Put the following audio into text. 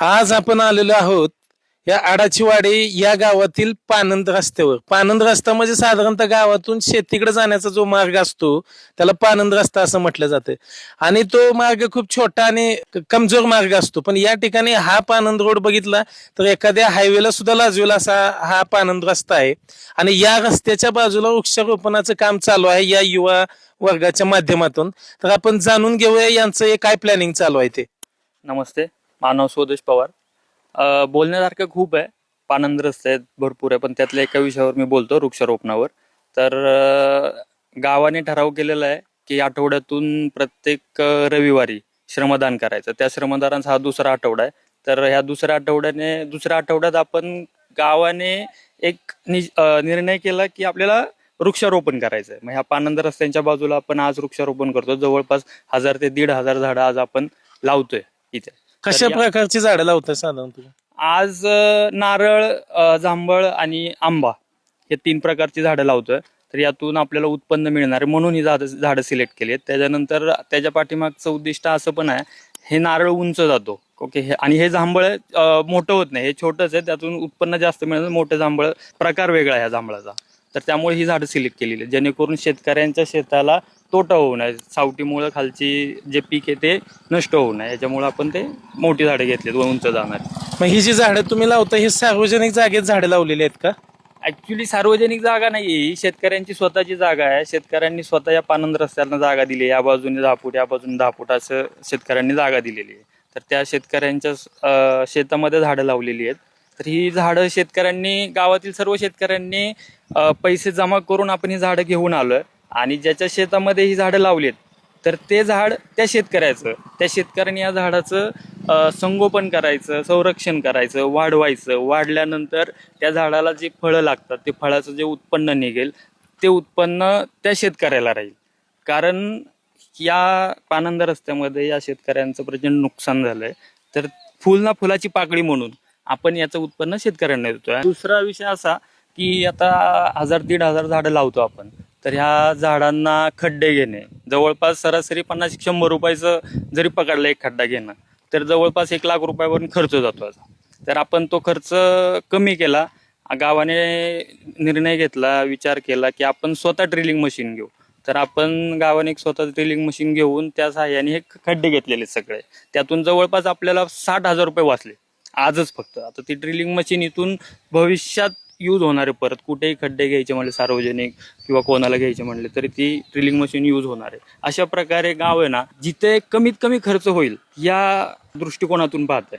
आज आपण आलेलो आहोत या आडाचीवाडी या गावातील पानंद रस्त्यावर. पानंद रस्ता म्हणजे साधारणतः गावातून शेतीकडे जाण्याचा जो मार्ग असतो त्याला पानंद रस्ता असं म्हटलं जातं. आणि तो मार्ग खूप छोटा आणि कमजोर मार्ग असतो. पण या ठिकाणी हा पानंद रोड बघितला तर एखाद्या हायवेला सुद्धा लाजवेल असा हा पानंद रस्ता आहे. आणि या रस्त्याच्या बाजूला वृक्षारोपणाचं काम चालू आहे या युवा वर्गाच्या माध्यमातून. तर आपण जाणून घेऊया यांचं हे काय प्लॅनिंग चालू आहे ते. नमस्ते. मानव स्वदेश पवार. अ, बोलण्यासारखं खूप आहे. पानंद रस्ते आहेत भरपूर आहे पण त्यातल्या एका विषयावर मी बोलतो वृक्षारोपणावर. तर अ, गावाने ठराव केलेला आहे की आठवड्यातून प्रत्येक अ, रविवारी श्रमदान करायचं. त्या श्रमदानाचा हा दुसरा आठवडा आहे. तर ह्या दुसऱ्या आठवड्याने दुसऱ्या आठवड्यात आपण गावाने एक नि- अ, निर्णय केला की आपल्याला वृक्षारोपण करायचं आहे मग ह्या पानंद रस्त्यांच्या बाजूला आपण आज वृक्षारोपण करतो. जवळपास हजार ते दीड हजार झाडं आज आपण लावतोय इथे. कशा तर या- प्रकारची झाडं लावतात साधारणतः आज अ, नारळ अ, जांभळ आणि आंबा हे तीन प्रकारची झाडं लावतोय. तर यातून आपल्याला उत्पन्न मिळणार आहे म्हणून ही झाडं झाडं सिलेक्ट केली आहेत. त्याच्यानंतर त्याच्या पाठीमागचं उद्दिष्ट असं पण आहे हे नारळ उंच जातो ओके? हे आणि हे जांभळ अ, मोठं होत नाही हे छोटंच आहे. त्यातून उत्पन्न जास्त मिळणार मोठं जांभळ प्रकार वेगळा आहे ह्या जांभळाचा. तर त्यामुळे ही झाडं सिलेक्ट केलेली आहेत. जेणेकरून शेतकऱ्यांच्या शेताला तोटा होऊ नये. सावटीमुळे खालची जे पीक आहे ते नष्ट होऊ नये. याच्यामुळे आपण ते मोठी झाडं घेतलीत व उंच जाणार. मग ही जी झाडं तुम्ही लावता ही सार्वजनिक जागेत झाडं लावलेली आहेत का? ऍक्च्युली सार्वजनिक जागा नाही ही शेतकऱ्यांची स्वतःची जागा आहे. शेतकऱ्यांनी स्वतः या पानंद रस्त्याला जागा दिली या बाजूने दहा फूट या बाजूने दहा फूट असं शेतकऱ्यांनी जागा दिलेली आहे. तर त्या शेतकऱ्यांच्या अं, शेतामध्ये झाडं लावलेली आहेत. तर ही झाडं शेतकऱ्यांनी गावातील सर्व शेतकऱ्यांनी अं, पैसे जमा करून आपण ही झाडं घेऊन आलोय. आणि ज्याच्या शेतामध्ये ही झाडं लावलीत तर ते झाड त्या शेतकऱ्याचं त्या शेतकऱ्याने या झाडाचं संगोपन करायचं संरक्षण करायचं वाढवायचं. वाढल्यानंतर त्या झाडाला जे फळं लागतात ते फळाचं जे उत्पन्न निघेल ते उत्पन्न त्या शेतकऱ्याला राहील. कारण या पानंद रस्त्यामध्ये या शेतकऱ्यांचं प्रचंड नुकसान झालंय. तर फुल ना फुलाची पाकळी म्हणून आपण याचं उत्पन्न शेतकऱ्यांना देतोय. दुसरा विषय असा की आता हजार दीड हजार झाडं लावतो आपण. तर ह्या झाडांना खड्डे घेणे. जवळपास सरासरी पन्नास शंभर रुपयाचं जरी पकडलं एक खड्डा घेणं तर जवळपास एक लाख रुपयावरून खर्च जातो असा. तर आपण तो खर्च कमी केला गावाने निर्णय घेतला विचार केला की आपण स्वतः ड्रिलिंग मशीन घेऊ. तर आपण गावाने एक स्वतः ड्रिलिंग मशीन घेऊन त्या सहाय्याने हे खड्डे घेतलेले सगळे. त्यातून जवळपास आपल्याला साठ हजार रुपये वाचले. आजच फक्त. आता ती ड्रिलिंग मशीन इथून भविष्यात यूज होणार आहे परत कुठेही खड्डे घ्यायचे म्हणले सार्वजनिक किंवा कोणाला घ्यायचे म्हणले तरी ती ड्रिलिंग मशीन यूज होणार आहे. अशा प्रकारे गाव आहे ना जिथे कमीत कमी खर्च होईल या दृष्टिकोनातून पाहत आहे